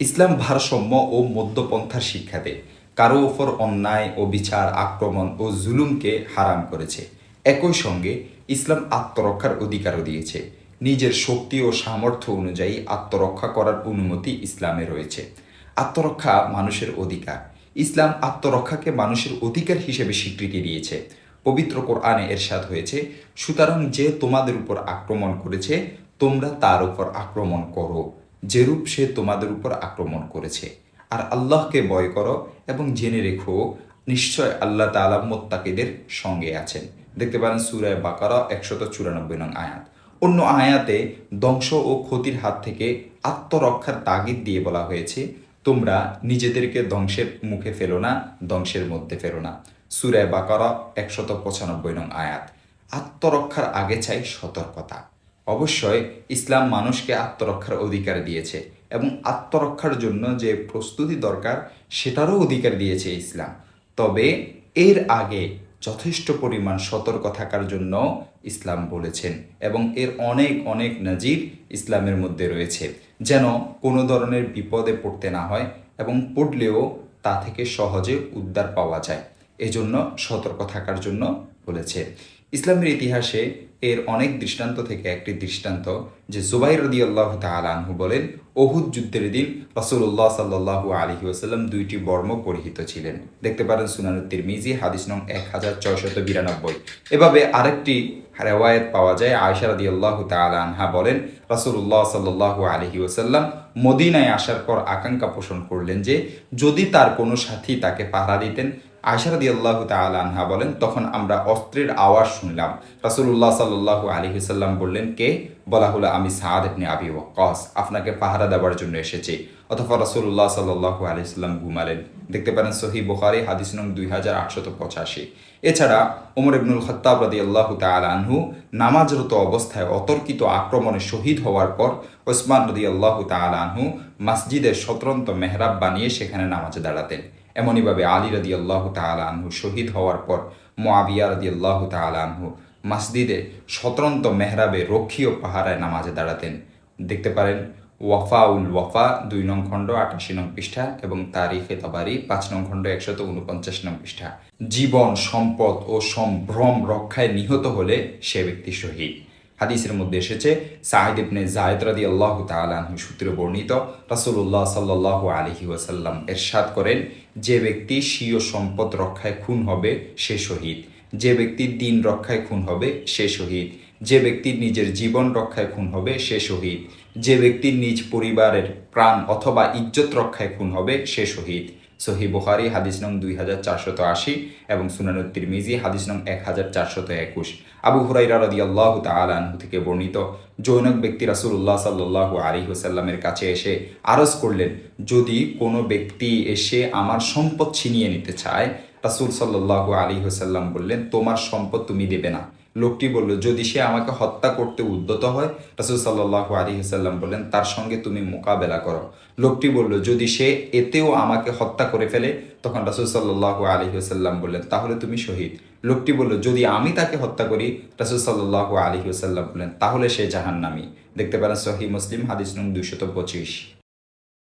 ইসলাম ভারসাম্য ও মধ্যপন্থার শিক্ষা দেয়। কারও ওপর অন্যায় ও বিচার, আক্রমণ ও জুলুমকে হারাম করেছে। একই সঙ্গে ইসলাম আত্মরক্ষার অধিকারও দিয়েছে। নিজের শক্তি ও সামর্থ্য অনুযায়ী আত্মরক্ষা করার অনুমতি ইসলামে রয়েছে। আত্মরক্ষা মানুষের অধিকার। ইসলাম আত্মরক্ষাকে মানুষের অধিকার হিসেবে স্বীকৃতি দিয়েছে। পবিত্র কোরআনে এরশাদ হয়েছে, সুতরাং যে তোমাদের উপর আক্রমণ করেছে, তোমরা তার উপর আক্রমণ করো। যেরূপ সে তোমাদের উপর আক্রমণ করেছে। আর আল্লাহকে ভয় করো এবং জেনে রেখো, নিশ্চয় আল্লাহ তালা মোত্তাকিদের সঙ্গে আছেন। দেখতে পারেন সুরায় বাকারা একশত চুরানব্বই নং আয়াত। অন্য আয়াতে ধ্বংস ও ক্ষতির হাত থেকে আত্মরক্ষার তাগিদ দিয়ে বলা হয়েছে, তোমরা নিজেদেরকে ধ্বংসের মুখে ফেলো না, ধ্বংসের মধ্যে ফেলো না। সুরায় বাকারা একশত পঁচানব্বই নং আয়াত। আত্মরক্ষার আগে চাই সতর্কতা। অবশ্যই ইসলাম মানুষকে আত্মরক্ষার অধিকার দিয়েছে এবং আত্মরক্ষার জন্য যে প্রস্তুতি দরকার, সেটারও অধিকার দিয়েছে ইসলাম। তবে এর আগে যথেষ্ট পরিমাণ সতর্ক থাকার জন্য ইসলাম বলেছেন এবং এর অনেক অনেক নজির ইসলামের মধ্যে রয়েছে, যেন কোনো ধরনের বিপদে পড়তে না হয় এবং পড়লেও তা থেকে সহজে উদ্ধার পাওয়া যায়। এজন্য সতর্ক থাকার জন্য বলেছে। ইসলামের ইতিহাসে এর অনেক দৃষ্টান্ত থেকে একটি দৃষ্টান্ত যে জুবাইর রদি আল্লাহ তালাহু বলেন অহুদ যুদ্ধের দিন রসুল্লাহ সাল্লাহু আলহি ওসাল্লাম দুইটি বর্ম পরিহিত ছিলেন। দেখতে পারেন সুনানুত্তির মিজি হাদিস নং এক হাজার ছয়শত বিরানব্বই। এভাবে আরেকটি রেওয়ায়ত পাওয়া যায় আয়সা রদি আল্লাহ আনহা বলেন রসুল্লাহ সাল্লাহু আলহি ওসাল্লাম মদিনায় আসার পর আকাঙ্ক্ষা পোষণ করলেন যে, যদি তার কোনো সাথী তাকে পাহারা দিতেন আয়সারদি আল্লাহ আনহা বলেন, তখন আমরা অস্ত্রের আওয়াজ শুনলাম। রাসুল্লাহ সাল্লাহ আলী হুসাল্লাম বললেন, কে? বলা হলো, আমি সাদ ইবনে আবি ওয়াক্কাস। আপনাকে পাহারা দেওয়ার জন্য এসেছি। অথবা রাসুল্লাহ সাল্লাহ আলি সাল্লাম ঘুমালেন। দেখতে পারেন সহি বুখারি, হাদিস নং দুই হাজার আটশত পঁচাশি। এছাড়া ওমর ইবনুল খত্তাব রাদি আল্লাহ আনহু নামাজরত অবস্থায় অতর্কিত আক্রমণে শহীদ হওয়ার পর ওসমান রদি আল্লাহ আনহু মসজিদের স্বতন্ত্র মেহরাব বানিয়ে সেখানে নামাজে দাঁড়াতেন। এমনইভাবে আলী রদি আল্লাহ আনহু শহীদ হওয়ার পর মোয়াবিয়া রদি আল্লাহ আনহু মসজিদে স্বতন্ত্র মেহরাবে রক্ষী ও পাহারায় নামাজে দাঁড়াতেন। দেখতে পারেন ওয়াফা উল ওয়াফা দুই নং খণ্ড আটাশি নং পৃষ্ঠা এবং তারিখে তাবারি পাঁচ নং খণ্ড একশত উনপঞ্চাশ নং পৃষ্ঠা। জীবন, সম্পদ ও সম্ভ্রম রক্ষায় নিহত হলে সে ব্যক্তি শহীদ। হাদিসের মধ্যে এসেছে সাহিদ ইবনে জায়দ রাদি আল্লাহ তালাহু সূত্রে বর্ণিত রাসুল্লাহ সাল্লাহ আলহি ওয়াসাল্লাম এরশাদ করেন, যে ব্যক্তি স্বীয় সম্পদ রক্ষায় খুন হবে, সে শহীদ। যে ব্যক্তি দিন রক্ষায় খুন হবে, সে শহীদ। যে ব্যক্তি নিজের জীবন রক্ষায় খুন হবে, সে শহীদ। যে ব্যক্তি নিজ পরিবারের প্রাণ অথবা ইজ্জত রক্ষায় খুন হবে, সে শহীদ। সহি বুখারি, হাদিস নং দুই হাজার চারশত আশি এবং সুনানুত্তির মিজি হাদিস নং এক হাজার চারশত একুশ। আবু হুরাইরা রদি আল্লাহ তালাহু থেকে বর্ণিত জৈনক ব্যক্তি রাসুল্লাহ সাল্লাহ আলী হুসাল্লামের কাছে এসে আরজ করলেন, যদি কোনো ব্যক্তি এসে আমার সম্পদ ছিনিয়ে নিতে চায়, রাসুল সাল্লাহ আলী হুসাল্লাম বললেন, তোমার সম্পদ তুমি দেবে না। লোকটি বলল, যদি সে আমাকে হত্যা করতে উদ্যত হয়, রাসুল সাল্লাহ আলী হুসাল্লাম বললেন, তার সঙ্গে তুমি মোকাবেলা করো। লোকটি বলল, যদি সে এতেও আমাকে হত্যা করে ফেলে, তখন রাসুল সাল্লাহ আলী হুসাল্লাম বললেন, তাহলে তুমি শহীদ। লোকটি বলল, যদি আমি তাকে হত্যা করি, রাসুল সাল্লাহ আলী হুসাল্লাম বললেন, তাহলে সে জাহান্নামি। দেখতে পারেন সহি মুসলিম, হাদিস নং দুশত পঁচিশ।